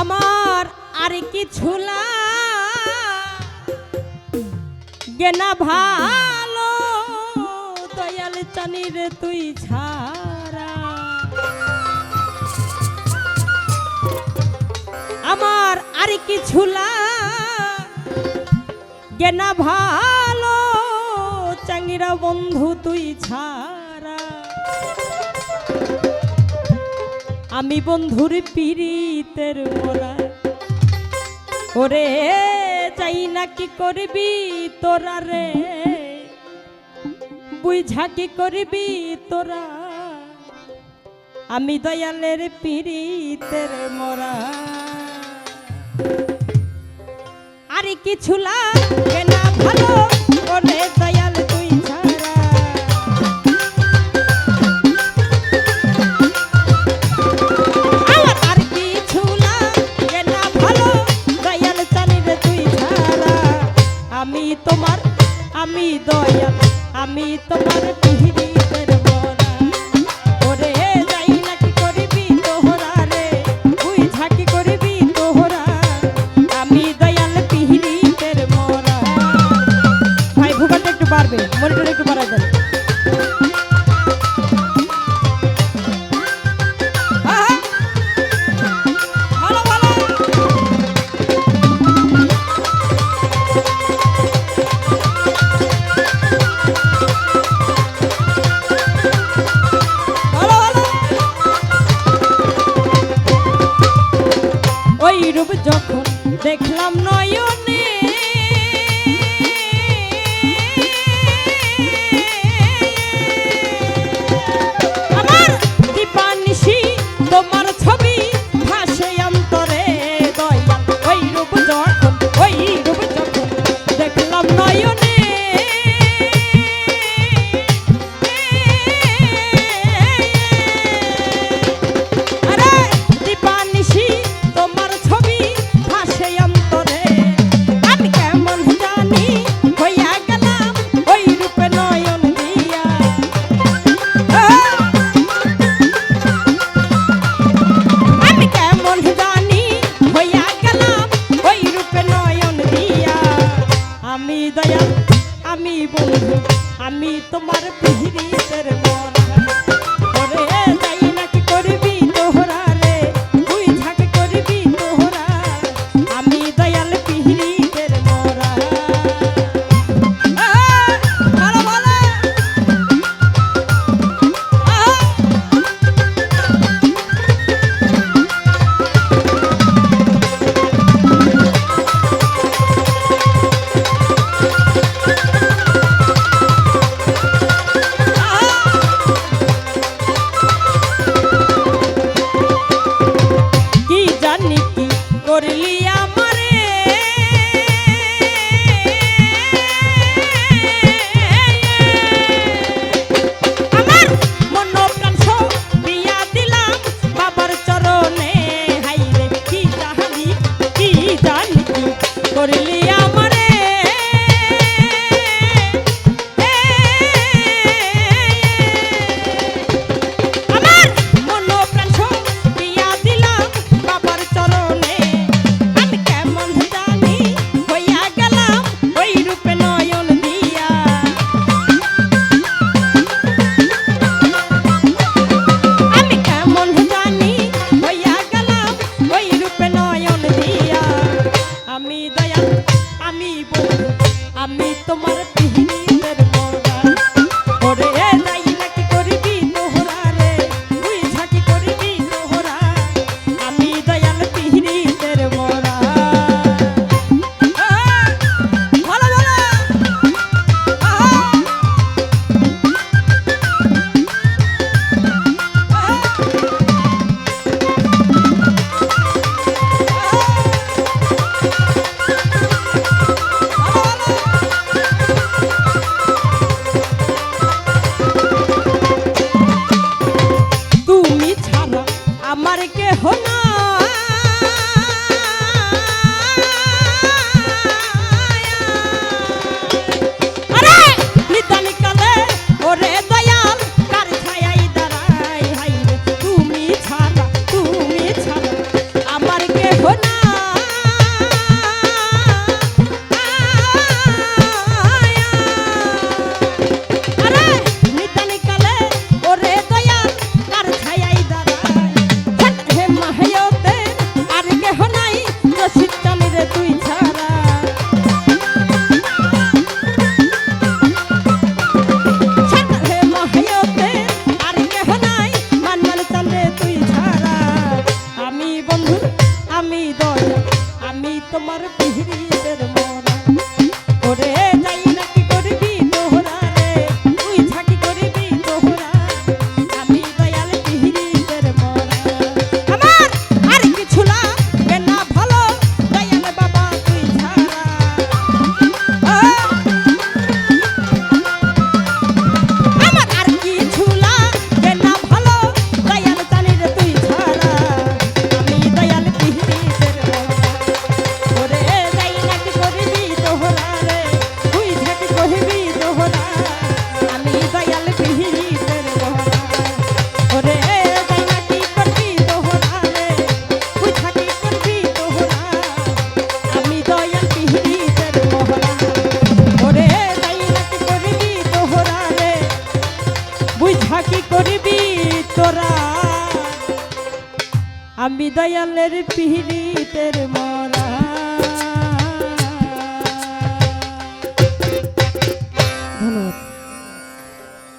আমার আর কি কিছু গেনা ভালো, দয়াল চানির তুই ছাড়া। আমার আর কি কিছু গেনা ভালো চাঙ্গিরা বন্ধু তুই ছাড়া। আমি বন্ধুর পিড়িতের মোরা ওরে চাই না কি করবি তোরা রে? বুঝা কি করবি তোরা? আমি দয়ালের পিড়িতের মোরা। আরে কিছু লাগে না ভালো। আমি তোমার আমি দয়াল আমি তোমার পিহি রূপ যখন দেখলাম নয় তোমার por mí. আমি দয়ালের পিহিতের মরা